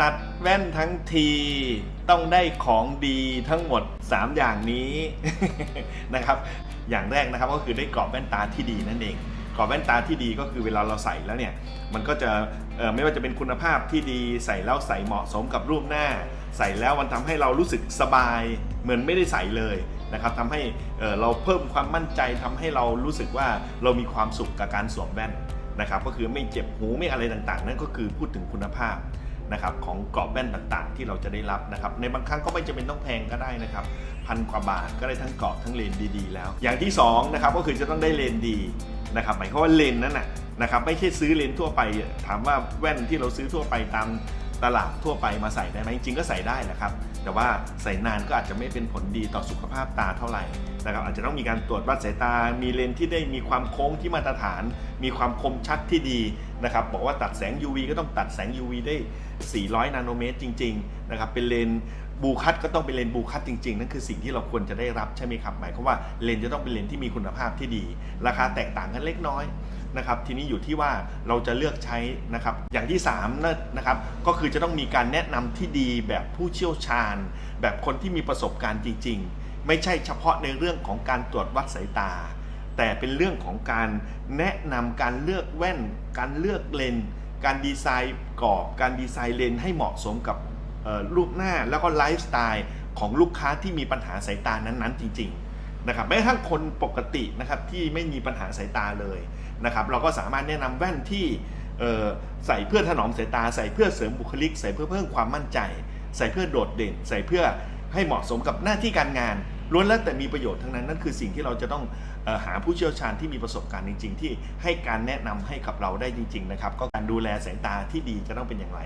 ตัดแว่นทั้งทีต้องได้ของดีทั้งหมด 3 อย่างนี้นะครับ อย่างแรกนะครับก็คือได้กรอบแว่นตาที่ดีนั่นเอง กรอบแว่นตาที่ดีก็คือเวลาเราใส่แล้วเนี่ย มันก็จะไม่ว่าจะเป็นคุณภาพที่ดีใส่แล้วใส่เหมาะสมกับรูปหน้า ใส่แล้วมันทำให้เรารู้สึกสบาย เหมือนไม่ได้ใส่เลยนะครับทำให้เราเพิ่มความมั่นใจทำให้เรารู้สึกว่าเรามีความสุขกับการสวมแว่นนะครับ ก็คือไม่เจ็บหูไม่อะไรต่างๆ นั่นก็คือพูดถึงคุณภาพ นะครับของกรอบแว่นต่างๆ ที่เราจะได้รับนะครับในบางครั้งก็ไม่จำเป็นต้องแพงก็ได้นะครับพันกว่าบาทก็ได้ทั้งกรอบทั้งเลนดีๆ แล้ว อย่างที่สองนะครับก็คือจะต้องได้เลนดีนะครับหมายความว่าเลนนั้นนะนะครับไม่ใช่ซื้อเลนทั่วไปถามว่าแว่นที่เราซื้อทั่วไปตาม ตลาดทั่วไปมาใส่ได้ไหมจริงๆก็ใส่ได้แหละครับ แต่ว่าใส่นานก็อาจจะไม่เป็นผลดีต่อสุขภาพตาเท่าไหร่นะครับอาจจะต้องมีการตรวจวัดสายตา มีเลนส์ที่ได้มีความโค้งที่มาตรฐาน มีความคมชัดที่ดีนะครับบอกว่าตัดแสง UV ก็ต้องตัดแสง UV ได้ 400 นาโนเมตรจริงๆนะครับเป็นเลนส์ บูคัตก็ต้องเป็นเลนส์บูคัตจริงๆ นั่นคือสิ่งที่เราควรจะได้รับใช่ไหมครับ หมายความว่าเลนส์จะต้องเป็นเลนส์ที่มีคุณภาพที่ดี ราคาแตกต่างกันเล็กน้อยนะครับ ทีนี้อยู่ที่ว่าเราจะเลือกใช้นะครับ อย่างที่3นะนะครับ ก็คือจะต้องมีการแนะนำที่ดีแบบผู้เชี่ยวชาญ แบบคนที่มีประสบการณ์จริง ๆ ไม่ใช่เฉพาะในเรื่องของการตรวจวัดสายตา แต่เป็นเรื่องของการแนะนำการเลือกแว่น การเลือกเลนส์การดีไซน์กรอบ การดีไซน์เลนส์ให้เหมาะสมกับ รูปหน้าแล้วก็ไลฟ์สไตล์ของลูกค้าที่มีปัญหาสายตานั้นๆ จริง ๆ นะครับแม้กระทั่งคนปกตินะครับที่ไม่มีปัญหาสายตาเลยนะครับเราก็สามารถแนะนำแว่นที่ใส่เพื่อถนอมสายตา ใส่เพื่อเสริมบุคลิก ใส่เพื่อเพิ่มความมั่นใจ ใส่เพื่อโดดเด่น ใส่เพื่อให้เหมาะสมกับหน้าที่การงานล้วนแล้วแต่มีประโยชน์ทั้งนั้นนั่นคือสิ่งที่เราจะต้องอหาผู้เชี่ยวชาญที่มีประสบการณ์จริง ๆ ที่ให้การแนะนำให้กับเราได้จริง ๆ นะครับ ก็การดูแลสายตาที่ดีจะต้องเป็นอย่างไร